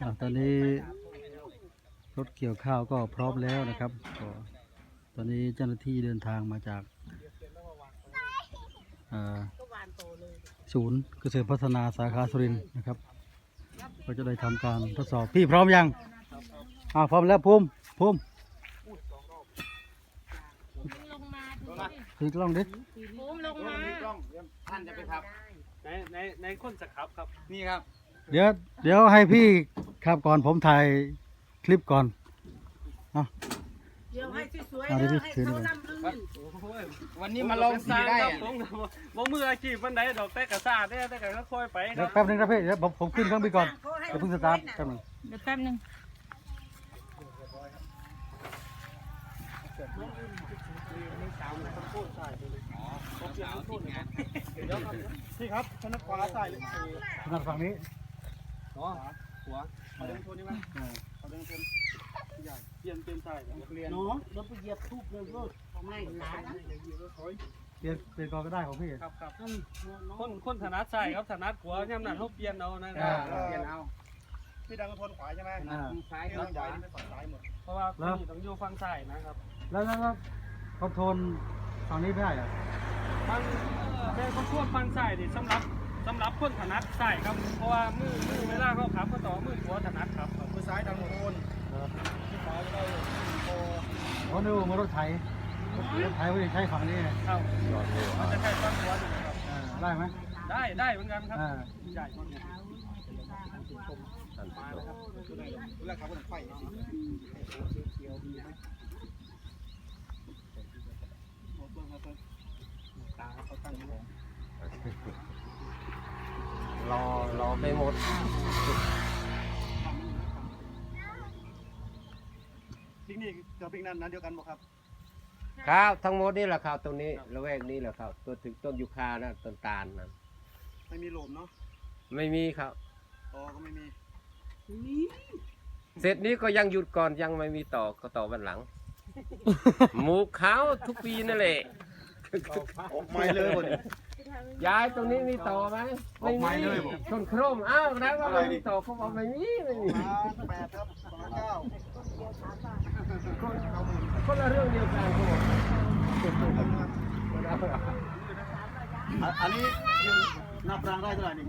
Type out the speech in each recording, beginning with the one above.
อ่าตอนนี้รถเกี่ยวข้าวก็พร้อมแล้วนะครับก็ตอนนี้เจ้าหน้าที่เดินทางมาจากอ่าศูนย์เกษตรพัฒนาสาขาสุรินทร์นะครับ ก็จะได้ทำการทดสอบพี่พร้อมยังอ่าพร้อมแล้วภูมิภูมิลงมาถือกล้องดิภูมิลงมาท่านจะไปขับในในในคนสครับครับนี่ครับ เดี๋ยวเดี๋ยวให้พี่ ขับก่อนผมถ่ายคลิปก่อนเดี๋ยวให้สวยๆเอาดิเด้อพี่ให้ถือเขาดิลำลื่นวันนี้มาลองสีได้ครัอะบผมบ่มืออาชีพวันใดดอกแต่กระซาดเนี่ยแต่ก็ค่อยไปคเดี๋ยรัวบแป๊บนึงนะพี่เดี๋ยวผมผมขึ้นเครื่องบินก่อนเดี๋ยวเพิ่งสตาร์ทแป๊บนึงเดี๋ยวแป๊บนึงพี่ครับธนาขวาใส่เลยถนัดฝั่งนี้อ๋อ หัวเขาเดินชนนี่มั้ยอ่าเขาเดินชนใหญ่เปลี่ยนเปลี่ยนใส่เปลี่ยนเนาะแล้วไปเหยียบทุบเลยลูกไม่หลานเปลี่ยนเปลี่ยนก่อนก็ได้ของพี่ครับครับคนคนถนัดใส่ครับถนัดขวาย่ำนั้นเขาเปลี่ยนเอานะคอ่ารับเปลี่ยนเอาพี่ดังทนขวาใช่ไหมอ่าซ้ายพี่กัดับงขใหญ่วาไม่ฝั่งซ้ายหมดเพราะว่าพี่ต้องอยู่ฝั่งซ้ายนะครับ แล้วแล้วแล้วคอนโทรลฝั่งนี้ไม่ได้เหรอฟังแต่คนทั่วฟังใส่ดิสำหรับสำห รับคนถนัดใส่ครับ เพราะว่ามือมือเวลาเขาขับก็ต่อมือขวาถนัดครับมือซ้ายดังโคนที่ขวาจะได้โคเพราะนึกว่ารถไถรถไถไม่ได้ใช้ฝั่งนี้ไงเข้ามันจะแค่ฟังขวาอยู่ครับอ่าได้ไหมได้ได้เหมือนกันครับอ่าใหญ่คนเนี่ยมาแล้วครับเลือกเขาเป็นไฟเขียวๆดีไหมโอ้ต้นครับต้นตาเขาตั้งอยู่ รอรอไปหมดปิกนิกกับปิกนั้นนั้นเดียวกันบ่ครับ ครับทั้งหมดนี่แหละครับตรงนี้ละแวกนี้แหละครับตัวถึงต้นยูคานะต้นตาลนะไม่มีหลุมเนาะไม่มีครับ ตอก็ไม่มีเสร็จนี้ก็ยังหยุดก่อนยังไม่มีต่อก็ต่อวันหลัง หมูขาวทุกปีนั่นแหละ ออกไม่เลยบ่เนี่ย ย้ายตรงนี้มีต่อไหมไม่มีชนโครมอ้าวแล้วว่าไม่มีต่อเขาบอกไม่มีไม่มีแปดครับสองเก้าคนละเรื่องเดียวกันเขาบอกอันนี้ยังนับรางได้เท่าไหร่นี่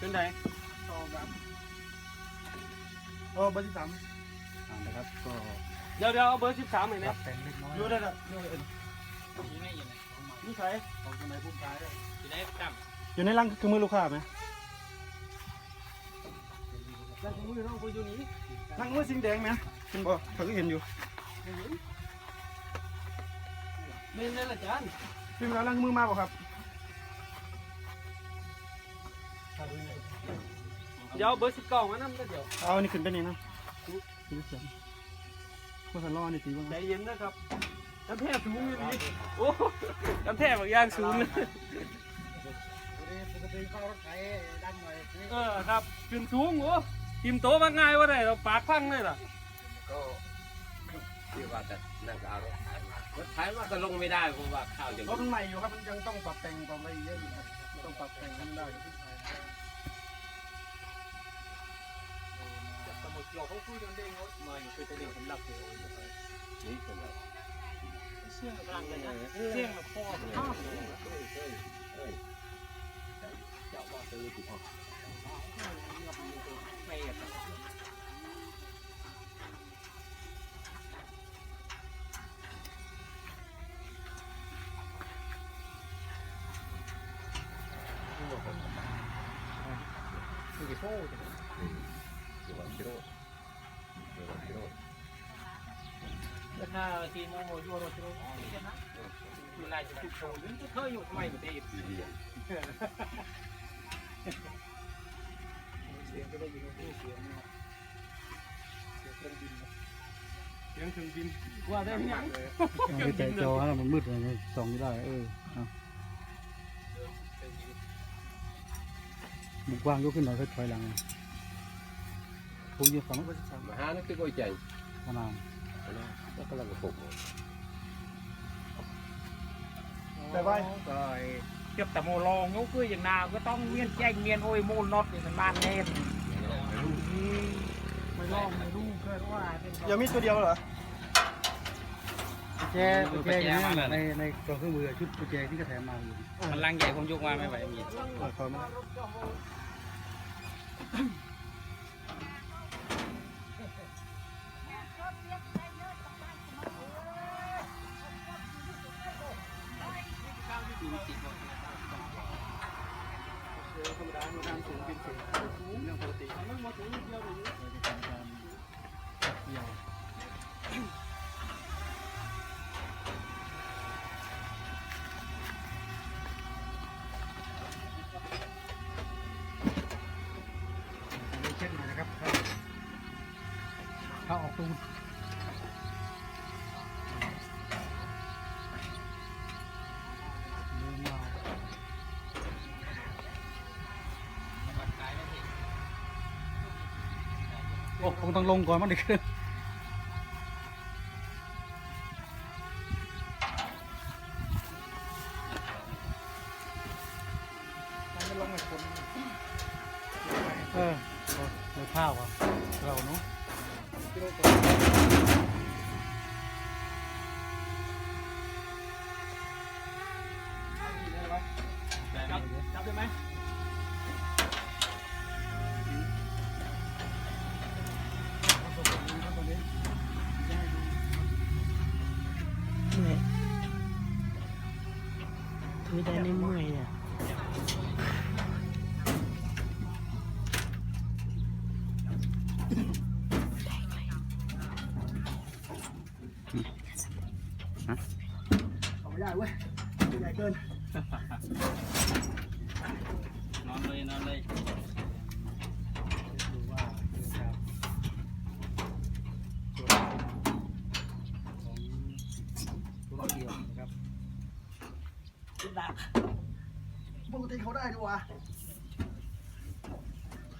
เป็นไงตองครับโอ้เบอร์ที่สามอ่านะครับก็เดี๋ยวเดี๋ยวเอาเบอร์สิบสามหน่อยรันะบแต่งเล็กน้อยอยู่ได้ละนี่ใครของสมัยพุ่มท้ายเลยอยู่ในรังคือมือลูกค้าไหมรังคือมือน้องกูอยู่นี่นั่งมือสีแดงไหมเห็นบ่เขาก็เห็นอยู่เล่นได้ละจานพี่เวลานั่งมือมาบ่ครับ เดี๋ยวเอาเบอร์สิบเก้ามานั่นก็เดี๋ยวเอาอันนี้ขึ้นไปนี่นะสีเสียงก็สันล้อนี่ตีบ้างใจเย็นนะครับน้ำแทบสูงอยู่นี่โอ้น้ำแทบบางอย่างสูงเลยปกติเข้ารถไถดันหน่อยเออครับขึ้นสูงโอ้ทิมโตมาง่ายว่าได้เราปากพังเลยล่ะก็ที่ว่าจะนั่งก็เอารถไถมารถไถมาก็ลงไม่ได้เพราะว่าข้าวจะรถมันใหม่อยู่ครับมันยังต้องปรับแต่งต่อไปเยอะอยู่ครับต้องปรับแต่งให้มันได้ สมุดหลอกเขาคุยกันเด้งเขามาอยู่คือจะเด้งสำหรับเดียวนี่เป็นแบบเชื่องกลางเลยนะเชื่องแบบคอข้าวเอ้ยเอ้ยเอ้ยเจ้าว่าซื้อถูกต้องไม่อะคือโซ่เดี๋ยววันชิโร่ เธออยู่ทำไมไม่ได้ดีดีเสียงก็ได้ยินเสียงนะครับเสียงเครื่องบินเสียงเครื่องบินว่าได้ยังไม่แต่จอแล้วมันมืดเลยส่องไม่ได้เออเอามุกว้างยกขึ้นหน่อยค่อยถอยหลังผมยืนฝั่งนู้นมาหานั่ นคือก้อยใจมานานแล้วก็ลังกระปุกแต่ว่า rồi tiếp tầm mồ lo ngấu cứ chừng nào cứ ต้องเมียนแจ้งเมียนโอ้ยโมลนอตนี่มันบ้านเน่นไม่ลองไม่รู้เกิดว่าเป็นยังมีตัวเดียวเหรอแจแจอยู่เนี่ยในในกล่องเครื่องมือชุดกุญแจที่กระแถมมาอยู่มันลังใหญ่ผมยกมาไม่ไหวมีเออขอมาเโอ้คงต้องลงก่อนมั้งเด็กมันไม่ลงไม่คนเออเลยข้าวอะเราเนาะ ไม่ได้ในเมื่อยอะ ปกติเขาได้ด้วยวะ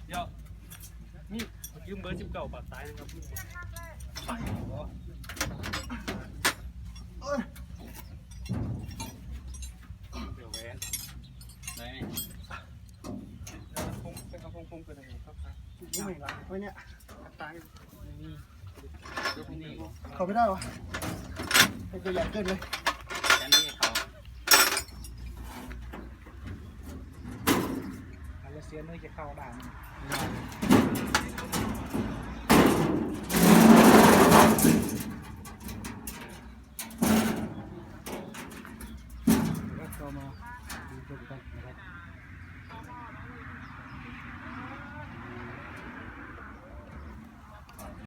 เดี๋ยวนี่ยืมเบอร์สิบเก้าบาทตายนะครับเอ้ยเดี๋ยวแหวนได้ไหมคงเป็นกระพงคงเป็นอะไรครับไม่ไหวไว้เนี่ยตายนี่ยกนี่เขาไม่ได้วะไอ้ตัวใหญ่เกินเลย แค่นี้เขา เนื้อจะเข้าด่านก็มาดูชมกันนะครับ